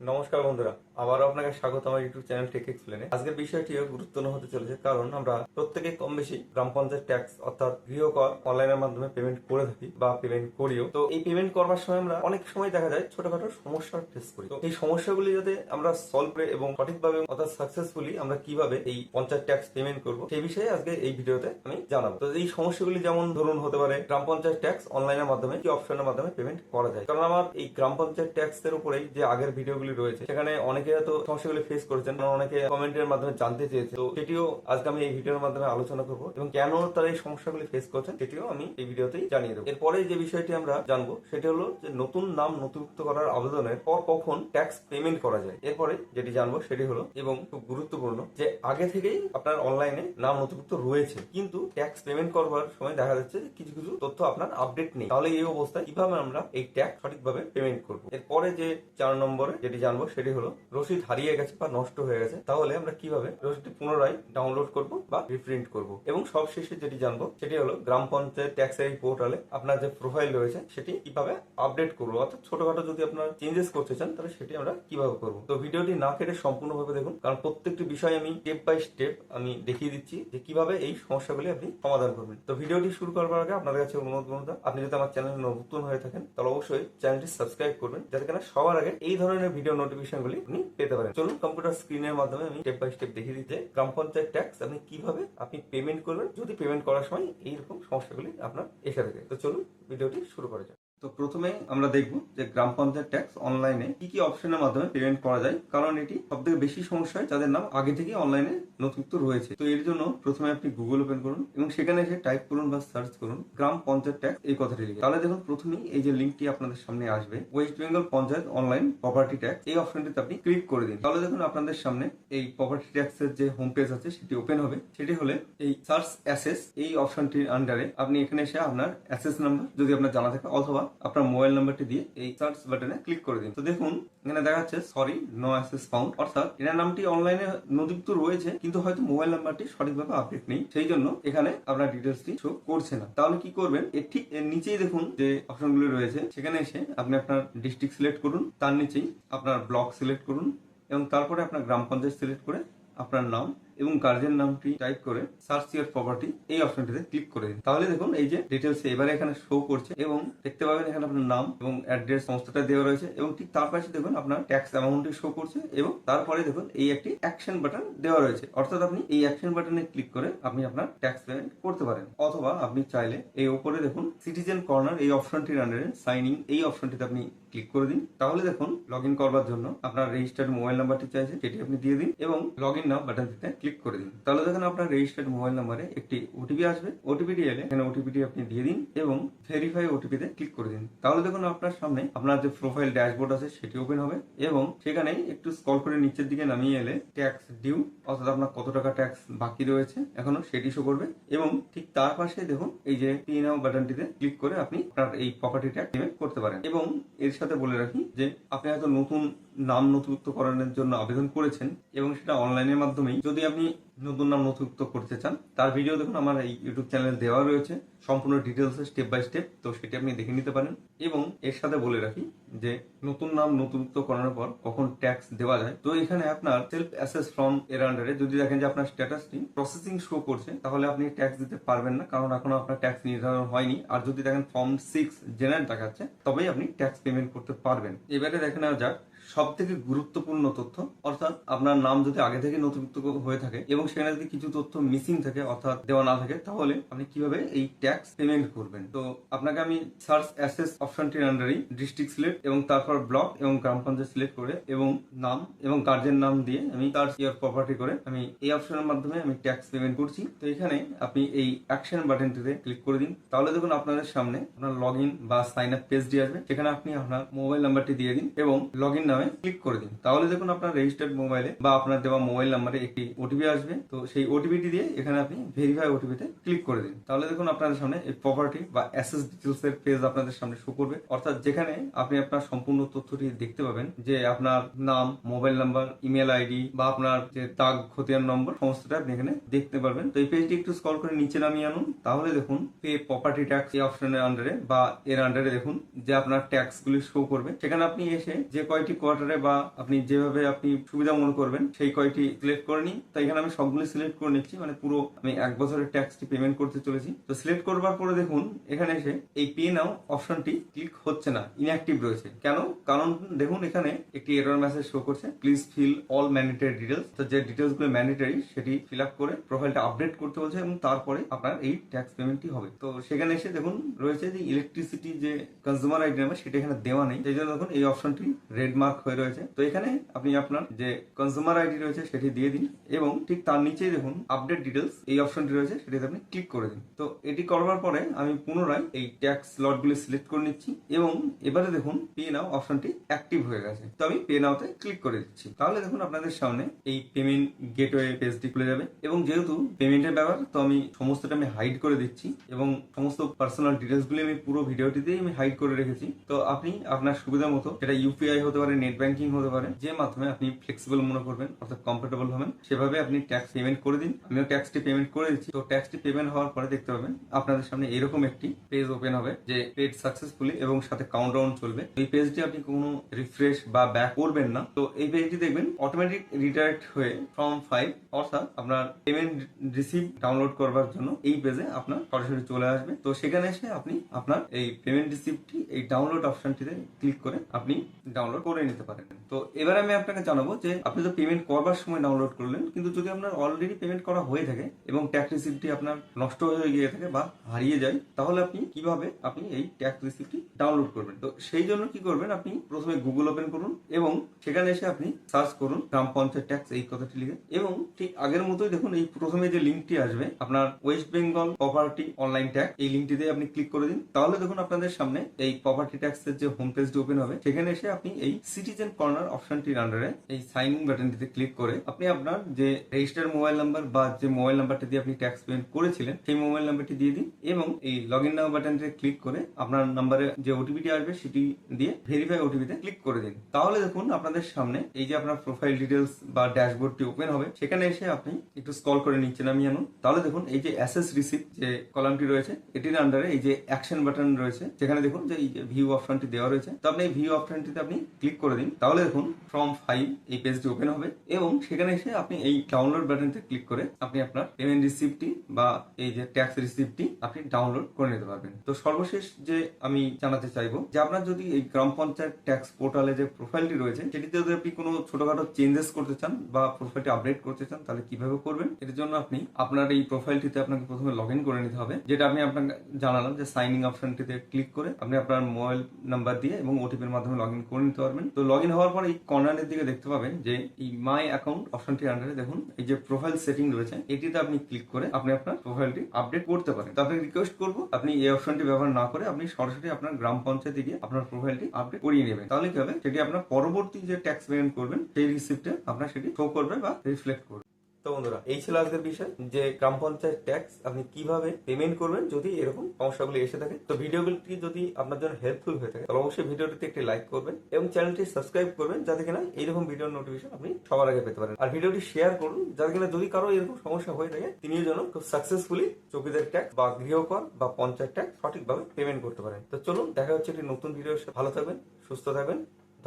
নমস্কার বন্ধুরা। আবারও আপনাকে স্বাগত, আমার ইউটিউব চ্যানেল টেক এক্সপ্লেনে আজকের বিষয়টিও গুরুত্বপূর্ণ হতে চলেছে, কারণ আমরা প্রত্যেকে কম বেশি গ্রাম পঞ্চায়েত ট্যাক্স অর্থাৎ গৃহকর অনলাইনের মাধ্যমে পেমেন্ট করে থাকি বা পেমেন্ট করিও। তো এই পেমেন্ট করবার সময় আমরা অনেক সময় দেখা যায় ছোটখাটো সমস্যার ফেস করি। তো এই সমস্যাগুলি যাতে আমরা সলভ করে এবং সঠিকভাবে অর্থাৎ সাকসেসফুলি আমরা কীভাবে এই পঞ্চায়েত ট্যাক্স পেমেন্ট করব, সেই বিষয়ে আজকে এই ভিডিওতে আমি জানাব। তো এই সমস্যাগুলি যেমন ধরুন হতে পারে গ্রাম পঞ্চায়েত ট্যাক্স অনলাইনের মাধ্যমে কি অপশনের মাধ্যমে পেমেন্ট করা যায়? কারণ আমার এই গ্রাম পঞ্চায়েত ট্যাক্স এর উপরেই যে আগের ভিডিওগুলি রয়েছে, সেখানে অনেকে হয়তো সমস্যাগুলি ফেস করেছেন অনেকে কমেন্টের মাধ্যমে জানতে চেয়েছে। তো সেটিও আজকে আমি এই ভিডিওর মাধ্যমে আলোচনা করব এবং কেন তারা এই সমস্যাগুলি ফেস করছেন সেটিও আমি এই ভিডিওতেই জানিয়ে দেবো। এরপরে যে বিষয়টি আমরা জানব সেটি হলো যে নতুন নাম নথিভুক্ত করার আবেদনের পর কখন ট্যাক্স পেমেন্ট করা যায়। এরপরে যেটি জানব সেটি হলো এবং খুব গুরুত্বপূর্ণ যে আগে থেকেই আপনার অনলাইনে নাম নথিভুক্ত রয়েছে, কিন্তু ট্যাক্স পেমেন্ট করবার সময় দেখা যাচ্ছে যে কিছু কিছু তথ্য আপনার আপডেট নেই। তাহলে এই অবস্থায় কীভাবে আমরা এই ট্যাক্স সঠিকভাবে পেমেন্ট করব? এরপরে যে চার নম্বরে যেটি জানব সেটি হলো রসিদ হারিয়ে গেছে বা নষ্ট হয়ে গেছে, তাহলে আমরা কীভাবে রসিদটি পুনরায় ডাউনলোড করব বা রিপ্রিন্ট করব? এবং সবশেষে যেটি জানব, সেটি হলো গ্রাম পঞ্চায়েত ট্যাক্স এই পোর্টালে আপনার যে প্রোফাইল রয়েছে, সেটি কীভাবে আপডেট করব? অর্থাৎ ছোটখাটো যদি আপনার চেঞ্জেস করতে চান, তাহলে সেটি আমরা কীভাবে করব? তো ভিডিওটি না কেটে সম্পূর্ণভাবে দেখুন, কারণ প্রত্যেকটি বিষয় আমি স্টেপ বাই স্টেপ আমি দেখিয়ে দিচ্ছি যে কীভাবে এই সমস্যাগুলি আপনি সমাধান করবেন। তো ভিডিওটি শুরু করবার আগে আপনার কাছে অনুরোধ বন্ধুরা আপনি যদি আমার চ্যানেল নতুন হয়ে থাকেন, তাহলে অবশ্যই চ্যানেলটি সাবস্ক্রাইব করবেন, যাতে কিনা সবার আগে এই ধরনের ভিডিও নোটিফিকেশনগুলি আপনি পেতে পারেন। চলুন কম্পিউটার স্ক্রিনের মাধ্যমে আমি স্টেপ বাই স্টেপ দেখিয়ে দিতে। গ্রাম পঞ্চায়েত ট্যাক্স আপনি কীভাবে আপনি পেমেন্ট করবেন? যদি পেমেন্ট করার সময় এইরকম সমস্যাগুলি আপনার এসে থাকে। তো চলুন ভিডিওটি শুরু করা যাক। তো প্রথমে আমরা দেখব যে গ্রাম পঞ্চায়েত ট্যাক্স অনলাইনে কি কি অপশনের মাধ্যমে পেমেন্ট করা যায়, কারণ এটি সব থেকে বেশি সমস্যা হয় যাদের নাম আগে থেকে অনলাইনে নথিভুক্ত রয়েছে। তো এর জন্য প্রথমে আপনি গুগল ওপেন করুন এবং সেখানে এসে টাইপ করুন বা সার্চ করুন গ্রাম পঞ্চায়েত ট্যাক্স এই কথাটি লিখে। তাহলে দেখুন, প্রথমেই এই যে লিঙ্কটি আপনাদের সামনে আসবে West Bengal panchayat online property tax এই অপশনটিতে আপনি ক্লিক করে দিন। তাহলে দেখুন, আপনাদের সামনে এই প্রপার্টি ট্যাক্সের যে হোম পেজ আছে, সেটি ওপেন হবে। সেটি হলে এই সার্চ অ্যাসেস এই অপশনটির আন্ডারে আপনি এখানে এসে আপনার অ্যাসেস নাম্বার যদি আপনার জানা থাকে, অথবা আপনার মোবাইল নাম্বারটি দিয়ে এই সার্চ বাটনে ক্লিক করে দিন। তো দেখুন, এখানে দেখা যাচ্ছে সরি নো অ্যাসেস ফাউন্ড অর্থাৎ এনার নামটি অনলাইনে নথিভুক্ত রয়েছে, কিন্তু হয়তো মোবাইল নাম্বারটি সঠিকভাবে আপডেট নেই। সেই জন্য এখানে আপনার ডিটেলসটি শো করছে না। তাহলে কি করবেন? এর ঠিক এর নিচেই দেখুন যে অপশনগুলো রয়েছে, সেখানে এসে আপনি আপনার ডিস্ট্রিক্ট সিলেক্ট করুন, তার নিচেই আপনার ব্লক সিলেক্ট করুন এবং তারপরে আপনার গ্রাম পঞ্চায়েত সিলেক্ট করে আপনার নাম এবং গার্জেন নামটি টাইপ করে সার্চ ইয়ার প্রপার্টি এই অপশনটিতে ক্লিক করে দিন। তাহলে দেখুন, এই যে ডিটেলস এবারে এখানে শো করছে এবং দেখতে পাবেন এখানে আপনার নাম এবং অ্যাড্রেস সমস্তটা দেওয়া রয়েছে এবং ঠিক তার পাশে দেখুন, আপনার ট্যাক্স অ্যামাউন্টটি শো করছে এবং তারপরে দেখুন, এই একটি অ্যাকশন বাটন দেওয়া রয়েছে। অর্থাৎ আপনি এই অ্যাকশন বাটনে ক্লিক করে আপনি আপনার ট্যাক্স পেমেন্ট করতে পারেন। অথবা আপনি চাইলে এই উপরে দেখুন সিটিজেন কর্নার এই অপশনটির আন্ডারে সাইন ইন এই অপশনটিতে আপনি ক্লিক করে দিন। তাহলে দেখুন লগ ইন করবার জন্য আপনার রেজিস্টার্ড মোবাইল নাম্বারটি চাইছে, সেটি আপনি দিয়ে দিন এবং লগ ইন নাও বাটনটিতে ক্লিক করে দিন। তাহলে দেখুন আপনার রেজিস্টার্ড মোবাইল নাম্বারে একটি ওটিপি আসবে। ওটিপিটি এলে এখানে ওটিপিটি আপনি দিয়ে দিন এবং ভেরিফাই ওটিপিতে ক্লিক করে দিন। তাহলে দেখুন আপনার সামনে আপনার যে প্রোফাইল ড্যাশবোর্ড আছে সেটি ওপেন হবে এবং সেখানে একটু স্ক্রল করে নিচের দিকে নামিয়ে এলে ট্যাক্স ডিউ অর্থাৎ আপনার কত টাকা ট্যাক্স বাকি রয়েছে এখনও সেটি শো করবে এবং ঠিক তার পাশে দেখুন এই যে পি নাও বাটনটিতে ক্লিক করে আপনি আপনার এই প্রপার্টি ট্যাক্স পেমেন্ট করতে পারেন। এবং এর সাথে বলে রাখি যে আপনি হয়তো নতুন নাম নথিভুক্তকরণের জন্য আবেদন করেছেন এবং সেটা অনলাইনের মাধ্যমেই। যদি আপনি নতুন নাম নথিভুক্ত করতে চান, তার ভিডিও দেখুন, আমার এই ইউটিউব চ্যানেলে দেওয়া রয়েছে। সম্পূর্ণ ডিটেলস স্টেপ বাই স্টেপ তো সেটি আপনি দেখে নিতে পারেন। এবং এর সাথে বলে রাখি যে, নতুন নাম নথিভুক্ত করানোর পর কখন ট্যাক্স দেওয়া যায়। তো এখানে আপনার সেলফ অ্যাসেস ফর্ম এর আন্ডারে যদি দেখেন যে আপনার স্ট্যাটাসটি প্রসেসিং শো করছে, তাহলে আপনি ট্যাক্স দিতে পারবেন না, কারণ এখনও আপনার ট্যাক্স নির্ধারণ হয়নি। আর যদি দেখেন ফর্ম সিক্স জেনারেল দেখাচ্ছে, তবেই আপনি ট্যাক্স পেমেন্ট করতে পারবেন। এবারে দেখে নেওয়া যাক সব থেকে গুরুত্বপূর্ণ তথ্য, অর্থাৎ আপনার নাম যদি আগে থেকে নথিভুক্ত হয়ে থাকে এবং সেখানে যদি কিছু তথ্য মিসিং থাকে, অর্থাৎ দেওয়া না থাকে, তাহলে আপনি কীভাবে এই ট্যাক্স পেমেন্ট করবেন? তো আপনাকে আমি সার্চ অ্যাসেস অপশনটির আন্ডারেই ডিস্ট্রিক্ট সিলেক্ট এবং তারপর ব্লক এবং গ্রাম পঞ্চায়েত সিলেক্ট করে এবং নাম এবং গার্জেন নাম দিয়ে আমি সার্চ ইয়ার প্রপার্টি করে আমি এই অপশনের মাধ্যমে আমি ট্যাক্স পেমেন্ট করছি। তো এখানে আপনি এই অ্যাকশন বাটনটিতে ক্লিক করে দিন। তাহলে দেখুন আপনাদের সামনে আপনার লগ ইন বা সাইন আপ পেজটি আসবে। সেখানে আপনি আপনার মোবাইল নাম্বারটি দিয়ে দিন এবং লগ ইন নামে ক্লিক করে দিন। তাহলে দেখুন আপনার রেজিস্টার্ড মোবাইলে বা আপনার দেওয়া মোবাইল নাম্বারে একটি ওটিপি আসবে। তো সেই ওটিপিটি দিয়ে এখানে আপনি ভেরিফাই ওটিপিতে ক্লিক করে দিন। তাহলে দেখুন আপনাদের সামনে এই প্রপার্টি বা অ্যাসেস ডিটেলস এর পেজ আপনাদের সামনে শো করবে। অর্থাৎ যেখানে আপনি আপনার সম্পূর্ণ তথ্যটি দেখতে পাবেন যে আপনার নাম মোবাইল নাম্বার ইমেল আইডি বা আপনার যে দাগ খতিয়ান নম্বর, সমস্তটা আপনি এখানে দেখতে পারবেন। তো এই পেজটি একটু স্ক্রল করে নিচে নামিয়ে আনুন। তাহলে দেখুন পে প্রপার্টি ট্যাক্স এই অপশনের আন্ডারে বা এর আন্ডারে দেখুন যে আপনার ট্যাক্স গুলি শো করবে। সেখানে আপনি এসে যে কয়টি কোয়ার্টারে বা আপনি যেভাবে আপনি সুবিধা মনে করবেন, সেই কয়টি সিলেক্ট করে নিই তো এখানে আমি সবগুলো সিলেক্ট করে নিচ্ছি মানে পুরো আমি এক বছরের ট্যাক্সটি পেমেন্ট করতে চলেছি। তো সিলেক্ট করবার পরে দেখুন, এখানে এসে এই পে নাও অপশনটি ক্লিক হচ্ছে না ইনঅ্যাক্টিভ রয়েছে। কেন? কারণ দেখুন এখানে একটি এরর মেসেজ শো করছে please fill all mandatory details তো যে ডিটেলসগুলো ম্যান্ডেটরি সেটি ফিল আপ করে প্রোফাইলটা আপডেট করতে বলছে এবং তারপরে আপনার এই ট্যাক্স পেমেন্টটি হবে। তো সেখানে এসে দেখুন, রয়েছে যে ইলেকট্রিসিটি যে কনজিউমার আইডি নাম্বার সেটা এখানে দেওয়া নেই। সেই জন্য দেখুন এই অপশনটি রেড মার্ক হয়ে রয়েছে। তো এখানে আপনি আপনার যে কনজিউমার আইডি রয়েছে, সেটি দিয়ে দিন এবং ঠিক তার নিচেই দেখুন আপডেট ডিটেলস এই অপশনটি রয়েছে, সেটিতে আপনি ক্লিক করে দিন। তো এটি করবার পরে আমি পুনরায় এই ট্যাক্স স্লটগুলি সিলেক্ট করে নিচ্ছি এবং এবারে দেখুন পে নাও অপশনটি অ্যাক্টিভ হয়ে গেছে। তো আমি পে নাওতে ক্লিক করে দিচ্ছি। তাহলে দেখুন আপনাদের সামনে এই পেমেন্ট গেটওয়ে পেজটি খুলে যাবে এবং যেহেতু পেমেন্টের ব্যাপার, তো আমি সমস্তটা আমি হাইড করে দিচ্ছি এবং সমস্ত পার্সোনাল ডিটেলস গুলি আমি পুরো ভিডিওটিতেই আমি হাইড করে রেখেছি। তো আপনি আপনার সুবিধা মতো সেটা ইউপিআই হতে পারে নেট ব্যাংকিং হতে পারে, যে মাধ্যমে আপনি ফ্লেক্সিবল মনে করবেন, অর্থাৎ কমফোর্টেবল হবেন, সেভাবে আপনি ট্যাক্স পেমেন্ট করে দিন। আমিও ট্যাক্সটি পেমেন্ট করে দিচ্ছি। তো ট্যাক্সটি পেমেন্ট হওয়ার পরে দেখতে পাবেন, আপনাদের সামনে এরকম একটি পেজ ওপেন হবে, যে পেড সাকসেসফুলি এবং সাথে কাউন্টডাউন চলবে। এই পেজটি আপনি কোনো রিফ্রেশ বা ব্যাক করবেন না। তো এই পেজটি দেখবেন অটোমেটিক রিডাইরেক্ট হয়ে ফর্ম ফাইভ অর্থাৎ আপনার পেমেন্ট রিসিভ ডাউনলোড করবার জন্য এই পেজে আপনার সরাসরি চলে আসবে। তো সেখানে এসে আপনি আপনার এই পেমেন্ট রিসিপ্টটি এই ডাউনলোড অপশনটিতে ক্লিক করে আপনি ডাউনলোড করে নিতে পারেন তো এবার আমি আপনাকে জানাব যে আপনি তো পেমেন্ট করবার সময় ডাউনলোড করলেন, কিন্তু যদি আপনার অলরেডি পেমেন্ট করা হয়ে থাকে এবং ট্যাক্স রিসিপ্টটি আপনার নষ্ট হয়ে গিয়ে থাকে বা হারিয়ে যায়, তাহলে আপনি কীভাবে আপনি এই ট্যাক্স রিসিপ্টটি ডাউনলোড করবেন? তো সেই জন্য কি করবেন, আপনি প্রথমে গুগল ওপেন করুন এবং সেখানে এসে আপনি সার্চ করুন গ্রাম পঞ্চায়েত ট্যাক্স এই কথাটি লিখে। এবং ঠিক আগের মতোই দেখুন, এই প্রথমে যে লিঙ্কটি আসবে, আপনার West Bengal property online tax এই লিঙ্কটিতে আপনি ক্লিক করে দিন। তাহলে দেখুন, আপনাদের সামনে এই প্রপার্টি ট্যাক্সের যে হোম পেজটি ওপেন হবে, সেখানে এসে আপনি এই সিটিজেন কর্নার অপশনটির আন্ডারে এই সাইন ইন বাটনটিতে ক্লিক করে আপনি আপনার যে রেজিস্টার মোবাইল নাম্বার বা যে মোবাইল নাম্বারটি দিয়ে আপনি ট্যাক্স পেমেন্ট করেছিলেন, সেই মোবাইল নাম্বারটি দিয়ে দিন এবং এই লগ ইন নাও বাটনটিতে ক্লিক করে আপনার নাম্বারে যে ওটিপিটি আসবে সেটি দিয়ে ভেরিফাই ওটিপিতে ক্লিক করে দিন। তাহলে দেখুন আপনাদের সামনে এই যে আপনার প্রোফাইল ডিটেলস বা ড্যাশবোর্ডটি ওপেন হবে, সেখানে এসে আপনি একটু স্ক্রল করে নিচে নামিয়ে আনুন। তাহলে দেখুন এই যে অ্যাসেস রিসিপ্ট যে কলামটি রয়েছে, এটির আন্ডারে এই যে অ্যাকশন বাটন রয়েছে, সেখানে দেখুন যে এই ভিউ অপশনটি দেওয়া রয়েছে। তো আপনি এই ভিউ অপশনটিতে আপনি ক্লিক করে দিন, তাহলে দেখুন ফ্রম ফাইভ এই পেজটি ওপেন হবে এবং সেখানে এসে আপনি এই ডাউনলোড বাটনটি ক্লিক করে আপনি আপনার পেমেন্ট রিসিপ্টটি বা এই যে ট্যাক্স রিসিপ্টটি আপনি ডাউনলোড করে নিতে পারবেন। তো সর্বশেষ যে আমি জানাতে চাইব, যে আপনার যদি এই গ্রাম পঞ্চায়েত ট্যাক্স পোর্টালে যে প্রোফাইলটি রয়েছে, সেটিতে যদি আপনি কোনো ছোটখাটো চেঞ্জেস করতে চান বা প্রোফাইলটি আপডেট করতে চান, তাহলে কীভাবে করবেন? এর জন্য আপনি আপনার এই প্রোফাইলটিতে আপনাকে প্রথমে লগ ইন করে নিতে হবে, যেটা আমি আপনাকে জানালাম যে সাইনিং ইন অপশনটিতে ক্লিক করে আপনি আপনার মোবাইল নাম্বার দিয়ে এবং ওটিপির মাধ্যমে লগ ইন করে নিতে পারবেন। তো লগ ইন হওয়ার পর এই কর্নারের দিকে দেখতে পাবেন যে এই মাই অ্যাকাউন্ট অপশনটির আন্ডারে দেখুন। এই যে প্রোফাইল সেটিং রয়েছে, এটিতে আপনি ক্লিক করে আপনি আপনার প্রোফাইলটি আপডেট করতে পারেন। তো আপনি রিকোয়েস্ট করব, আপনি এই অপশনটি ব্যবহার না করে আপনি সরাসরি আপনার গ্রাম পঞ্চায়েতে গিয়ে আপনার প্রোফাইলটি আপডেট করিয়ে নেবেন। তাহলে কি হবে? সেটি আপনার পরবর্তী যে ট্যাক্স পেমেন্ট করবেন, সেই রিসিপ্টে আপনার সেটি শো করবে বা রিফ্লেক্ট করবে। তো বন্ধুরা, এই ছিল আজকের বিষয় যে গ্রাম পঞ্চায়েত ট্যাক্স আপনি কীভাবে পেমেন্ট করবেন যদি এরকম সমস্যাগুলি এসে থাকে। তো ভিডিওগুলি যদি আপনার জন্য হেল্পফুল হয়ে থাকে, তাহলে অবশ্যই ভিডিওটিতে একটি লাইক করবেন এবং চ্যানেলটি সাবস্ক্রাইব করবেন যাতে কিনা এইরকম ভিডিওর নোটিফিকেশন আপনি সবার আগে পেতে পারেন। আর ভিডিওটি শেয়ার করুন, যাতে কিনা যদি কারও এরকম সমস্যা হয়ে থাকে, তিনিও যেন খুব সাকসেসফুলি চৌকিদার ট্যাক্স বা গৃহকর বা পঞ্চায়েত ট্যাক্স সঠিকভাবে পেমেন্ট করতে পারেন। তো চলুন, দেখা হচ্ছে একটি নতুন ভিডিওর সাথে। ভালো থাকবেন, সুস্থ থাকবেন,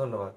ধন্যবাদ।